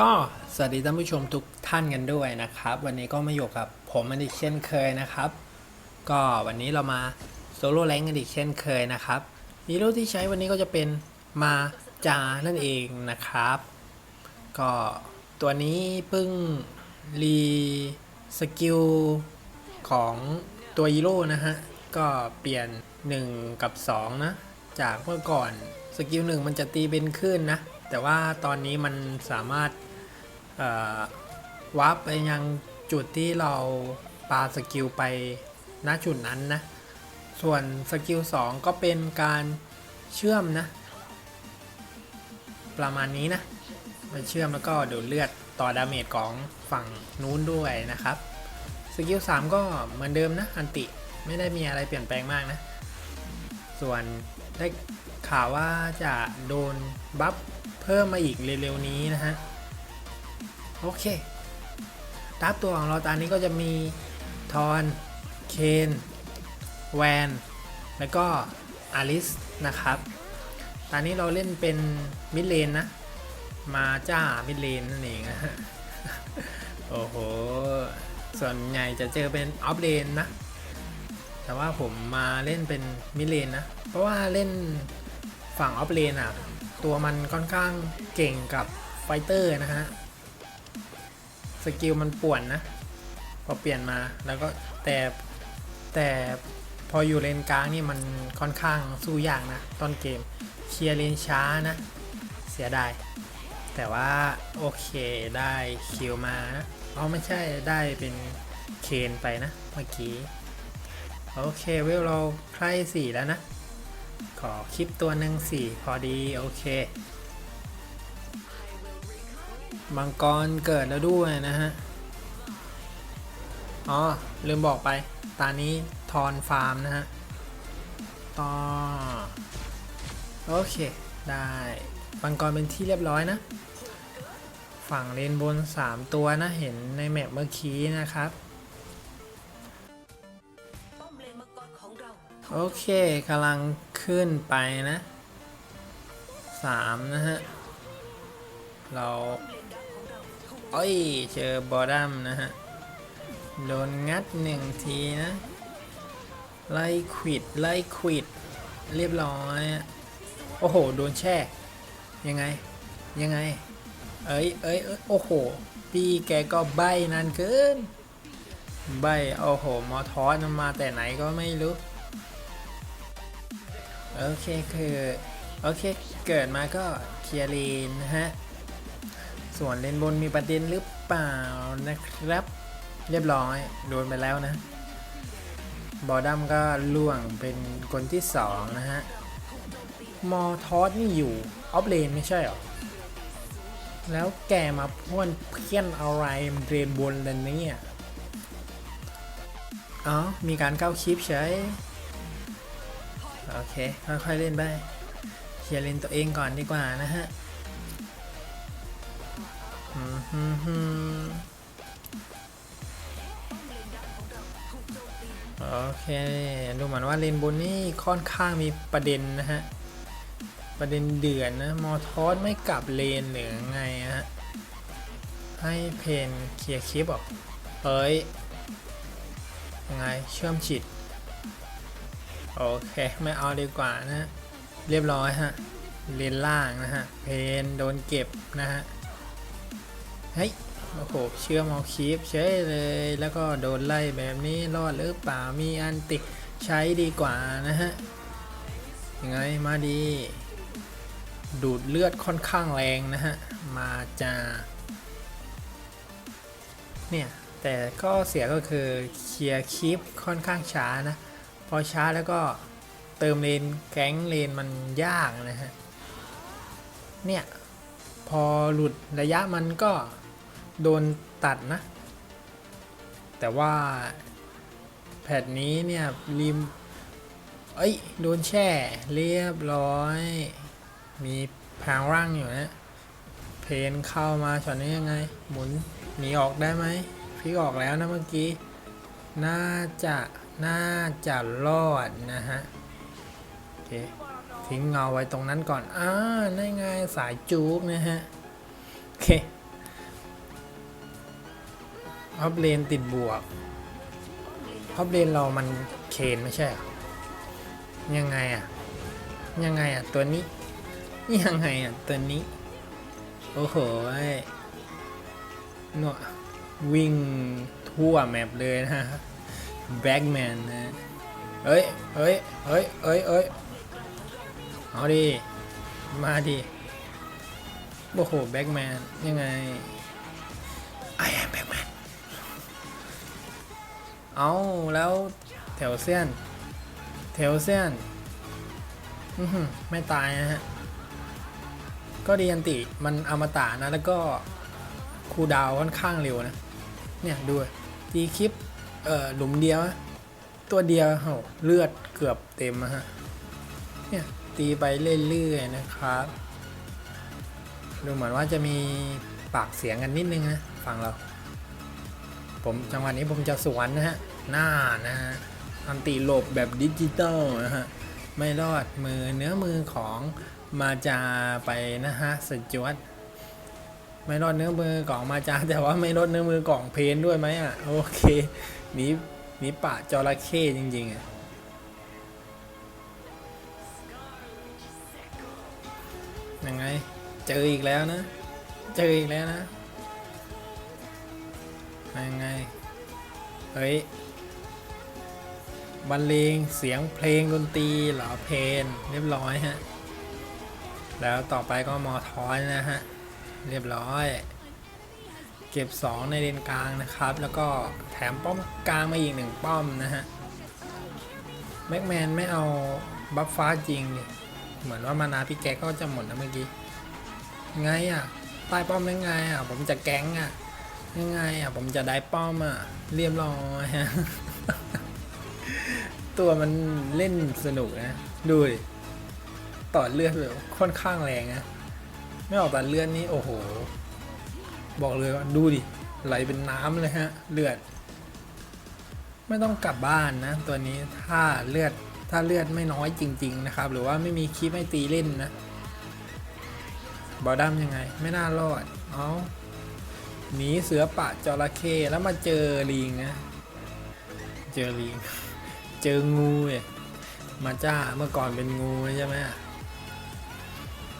ก็สวัสดีท่านผู้ชมทุกท่านกันด้วยนะครับ วันนี้ก็มาอยู่กับผมอันอีกเช่นเคยนะครับ ก็วันนี้เรามาโซโล่แรงกันอีกเช่นเคยนะครับฮีโร่ที่ใช้วันนี้ก็จะเป็นมาจานั่นเองนะครับ ก็ตัวนี้เพิ่งรีสกิลของตัวฮีโร่นะฮะ ก็เปลี่ยน 1 กับ 2 นะ จากเมื่อก่อนสกิลหนึ่งมันจะตีเป็นขึ้นนะ แต่ว่าตอนนี้มันสามารถ วาร์ปไปยังจุดที่เราปาสกิลไปณจุดนั้นนะ ส่วนสกิล 2 ก็เป็นการเชื่อมนะ ประมาณนี้นะมาเชื่อมแล้วก็ดูดเลือดต่อดาเมจของฝั่งนู้นด้วยนะครับสกิล 3 ก็เหมือนเดิมนะอันติไม่ได้มีอะไรเปลี่ยนแปลงมากนะ ส่วนได้ข่าวว่าจะโดนบัฟเพิ่มมาอีกเร็วๆนี้นะฮะ โอเคดับตัวของเราตอนนี้ก็จะมีทอนเคนแวนแล้วก็อาริสนะครับ ตอนนี้เราเล่นเป็นมิดเลนนะ มาจ้ามิดเลนนั่นเองนะโอ้โห ส่วนใหญ่จะเจอเป็นออฟเลนนะ แต่ว่าผมมาเล่นเป็นมิดเลนนะ เพราะว่าเล่นฝั่งออฟเลนอะ ตัวมันค่อนข้างเก่งกับไฟเตอร์นะฮะ สกิลมันป่วนนะพอเปลี่ยนมาแล้วก็แต่แต่พออยู่เลนกลางนี่มันค่อนข้างสู้ยากนะต้นเกมเคลียร์เลนช้านะ เสียดายแต่ว่าโอเคได้คิวมานะเอาไม่ใช่ได้เป็นเคนไปนะเมื่อกี้โอเคเวลเราใครสี่แล้วนะ ขอคลิปตัวหนึ่งสี่พอดี โอเค มังกรเกิดแล้วด้วยนะฮะ อ๋อ ลืมบอกไป ตานี้ทอนฟาร์มนะฮะ ต่อ โอเค ได้ มังกรเป็นที่เรียบร้อยนะ ฝั่งเลนบน 3 ตัวนะ เห็นในแมปเมื่อกี้นะครับโอเคกำลังขึ้นไปนะสามนะฮะ เรา ถูกเอ้ยเจอบอดัมนะฮะ โดนงัดหนึ่งทีนะ ไล่ควิด ไล่ควิด เรียบร้อย โอ้โห โดนแช่ ยังไง ยังไง เอ้ยเอ้ยเอ้ยโอ้โห พี่แกก็ใบนานเกิน ใบ โอ้โห มอทอสมันมาแต่ไหนก็ไม่รู้ โอเคคือ โอเค เกิดมาก็เคียร์เลนนะฮะ ส่วนเลนบนมีประเด็นหรือเปล่านะครับ เรียบร้อยโดนไปแล้วนะ บอดัมก็ล่วงเป็นคนที่สองนะฮะ มอทอสนี่อยู่ ออฟเลนไม่ใช่หรอ แล้วแกมาพ่วนเพี้ยนอะไรเรนบนเลยเนี่ยอ๋อ มีการเข้าคลิปใช้ โอเค ค่อยๆเล่นไปเคลียร์เลนตัวเองก่อนดีกว่านะฮะ โอเค ดูเหมือนว่าเลนบนนี่ค่อนข้างมีประเด็นนะฮะ ประเด็นเดือดนะ มอทอสไม่กลับเลนหรือไงฮะ ให้เพนเคลียร์คลิปออกเอ้ยยังไงเชื่อมฉิดโอเค ไม่เอาดีกว่านะ เรียบร้อยฮะเลนล่างนะฮะ เพนโดนเก็บนะฮะ เฮ้ยโอ้โหเชื่อมเอาคีปใช้เลย แล้วก็โดนไล่แบบนี้รอดหรือเปล่ามีอันติใช้ดีกว่านะฮะยังไงมาดี ดูดเลือดค่อนข้างแรงนะฮะ มาจาเนี่ย แต่ก็เสียก็คือเคลียร์คลิปค่อนข้างช้านะ พอช้าแล้วก็เติมเลนแก๊งเลนมันยากนะฮะ เนี่ย พอหลุดระยะมันก็ โดนตัดนะ แต่ว่าแพทนี้เนี่ยริมเอ้ย โดนแช่เรียบร้อย มีพางร่างอยู่นะ เพนเข้ามาช็อตนี้ยังไง หมุนหนีออกได้ไหมพลิกออกแล้วนะเมื่อกี้ น่าจะ น่าจะรอดนะฮะ โอเค ทิ้งเงาไว้ตรงนั้นก่อน อ่านั่นไงสายจูกนะฮะ โอเค อฟเลนติดบวกออฟเลนเรามันเคนไม่ใช่เหรอยังไงอะยังไงอะตัวนี้ ยังไงอะตัวนี้ โอ้โหหนววิ่งทั่วแมปเลยนะฮะแบ็กแมนนะเฮ้ยเฮ้ยเฮ้ยเฮ้ยเฮ้ยเอาดิ มาดิ โอ้โห แบ็กแมน ยังไง เอาแล้วแถวเซียนแถวเซียนอื้อหือไม่ตายนะฮะ ก็ดีอันติมันอมตะนะ แล้วก็คูดาวค่อนข้างเร็วนะ เนี่ยดูตีคลิป เอ่อ หลุมเดียว ตัวเดียวโหเลือดเกือบเต็มอะฮะ เนี่ยตีไปเรื่อยๆนะครับ ดูเหมือนว่าจะมีปากเสียงกันนิดนึงนะฝั่งเรา ผมจังหวะนี้ผมจะสวนนะฮะหน้านะฮะอันติหลบแบบดิจิตอลนะฮะไม่รอดมือเนื้อมือของมาจาไปนะฮะสจวตไม่รอดเนื้อมือของมาจาแต่ว่าไม่รอดเนื้อมือของเพนด้วยไหมอะโอเคนีหนีป่าจระเข้จริงๆอะยังไง เจออีกแล้วนะ เจออีกแล้วนะ ยังไง เฮ้ยบรรเลงเสียงเพลงดนตรีเหรอเพลงเรียบร้อยฮะ แล้วต่อไปก็มอทอยนะฮะ เรียบร้อย เก็บ 2 ในเลนกลางนะครับ แล้วก็แถมป้อมกลางมาอีกหนึ่งป้อมนะฮะแม็กแมนไม่เอาบัฟฟ้าจริงดิเหมือนว่ามานาพี่แกก็จะหมดนะเมื่อกี้ ไงอะ ใต้ป้อมยังไงอะ ผมจะแก๊งอะ ยังไงอะผมจะได้ป้อมอะเรียบร้อยฮะตัวมันเล่นสนุกนะ ดูดิต่อเลือดแบบค่อนข้างแรงนะ ไม่ออกแต่เลือดนี่โอ้โห บอกเลยว่าดูดิไหลเป็นน้ำเลยฮะ เลือด ไม่ต้องกลับบ้านนะ ตัวนี้ถ้าเลือดถ้าเลือดไม่น้อยจริง ๆ นะครับ หรือว่าไม่มีคลิปให้ตีเล่นนะ บอดัมยังไง ไม่น่ารอด เอา หนีเสือป่าจระเข้แล้วมาเจอลิงนะ เจอลิง เจองูเนี่ยมาจ้าเมื่อก่อนเป็นงูใช่ไหม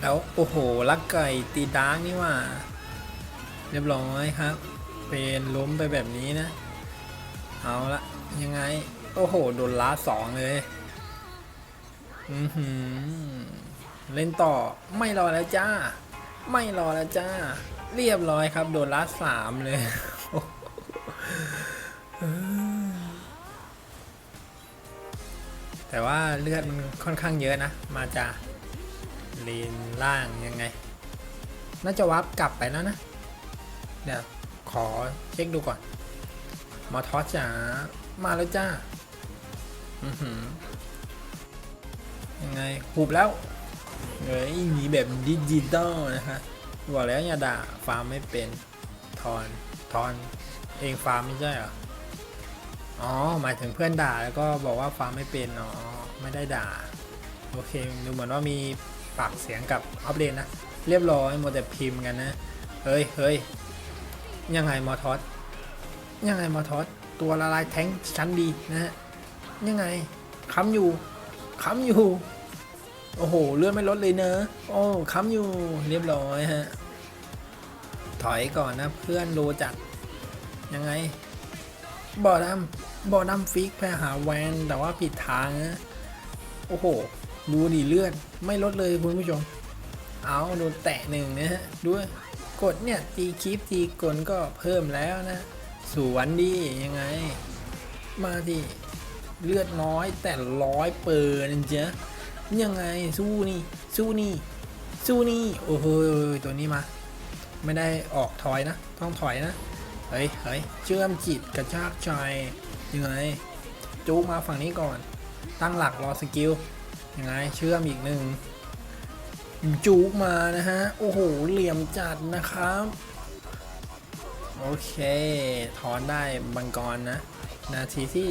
แล้วโอ้โหลักไก่ตีดาร์กนี่ว่า เรียบร้อยครับ เป็นล้มไปแบบนี้นะ เอาละยังไง โอ้โห โดนล้าสองเลย อือหือ เล่นต่อไม่รอแล้วจ้า ไม่รอแล้วจ้า เรียบร้อยครับ โดนล้าสามเลยแต่ว่าเลือดมันค่อนข้างเยอะนะ มาจากเลนล่างยังไง น่าจะวับกลับไปแล้วนะ เดี๋ยว ขอเช็คดูก่อน มอทอสจ๋ามาแล้วจ้าอือหือยังไง หูบแล้วเฮ้ยหนีแบบดิจิตอลนะฮะ บอกแล้วอย่าด่าฟาร์มไม่เป็นทอนทอนเองฟาร์มไม่ใช่เหรออ๋อหมายถึงเพื่อนด่าแล้วก็บอกว่าฟาร์มไม่เป็นอ๋อไม่ได้ด่าโอเคดูเหมือนว่ามีปากเสียงกับอัปเดตนะ เรียบร้อยหมดแต่พิมพ์กันนะเฮ้ยเฮ้ยยังไงมอทอสยังไงมอทอสตัวละลายแท้งชั้นดีนะฮะยังไงค้ำอยู่ค้ำอยู่ โอ้โห เลือดไม่ลดเลยเนอะ โอ้ค้ำอยู่เรียบร้อยฮะ ถอยก่อนนะเพื่อนโลจัด ยังไง บ่อดำบ่อดำฟิกไปหาแวนแต่ว่าผิดทางนะโอ้โห ดูดิเลือด ไม่ลดเลยคุณผู้ชม เอาโดนแตะหนึ่งนะฮะ ด้วย กดเนี่ย ตีคลิปตีกลก็เพิ่มแล้วนะ สวนดียังไง มาดิเลือดน้อยแต่ร้อยเปิดนะจ๊ะ ยังไงสู้นี่สู้นี่สู้นี่โอ้โหตัวนี้มา ไม่ได้ออกถอยนะ ต้องถอยนะ เฮ้ยเฮ้ยเชื่อมจิตกระชากใจยังไงจูมาฝั่งนี้ก่อน ตั้งหลักรอสกิลยังไงเชื่อมอีกหนึ่งจูกมานะฮะ โอ้โห เหลี่ยมจัดนะครับ โอเค ถอนได้บังกรนะ นาทีที่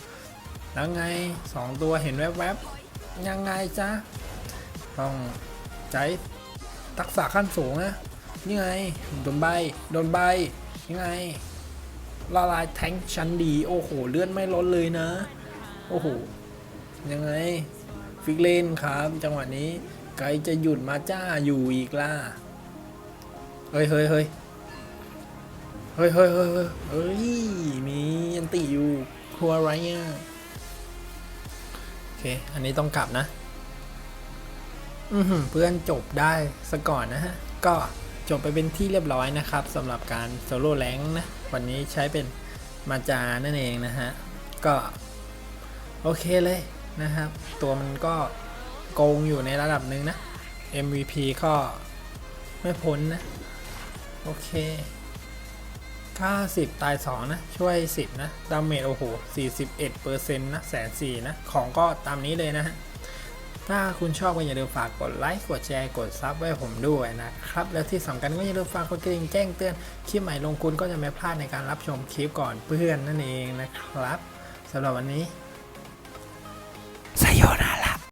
12 แล้วไง 2 ตัวเห็นแวบๆ ยังไงจ๊ะ ต้องใช้ทักษะขั้นสูงนะยังไง โดนใบ โดนใบ ยังไง ละลายแทงชั้นดี โอ้โห เลื่อนไม่ลดเลยนะ โอ้โห ยังไง ฟิกเลนครับ จังหวะนี้ ไกลจะหยุดมาจ้าอยู่อีกล่ะ เฮ้ยเฮ้ยเฮ้ยเฮ้ยเฮ้ยเฮ้ยเฮ้ยมีอันติอยู่ครัวไรเนี่ย เค อันนี้ต้องกลับนะ อือเพื่อนจบได้ซะก่อนนะฮะ ก็จบไปเป็นที่เรียบร้อยนะครับสำหรับการโซโล่แรงนะ วันนี้ใช้เป็นมาจานั่นเองนะฮะ ก็ โอเคเลยนะครับ ตัวมันก็โกงอยู่ในระดับหนึ่งนะ MVP ก็ไม่พ้นนะ โอเค ค่า10 ตาย 2 นะ ช่วย 10 นะ ดาเมจโอ้โห 41%นะแสนสี่นะ ของก็ตามนี้เลยนะฮะ ถ้าคุณชอบก็อย่าลืมฝากกดไลค์กดแชร์กดซับไว้ผมด้วยนะครับ แล้วที่สำคัญก็อย่าลืมฝากกดกระดิ่งแจ้งเตือน คลิปใหม่ลงคุณก็จะไม่พลาดในการรับชมคลิปก่อนเพื่อนนั่นเองนะครับสำหรับวันนี้ไซโยนา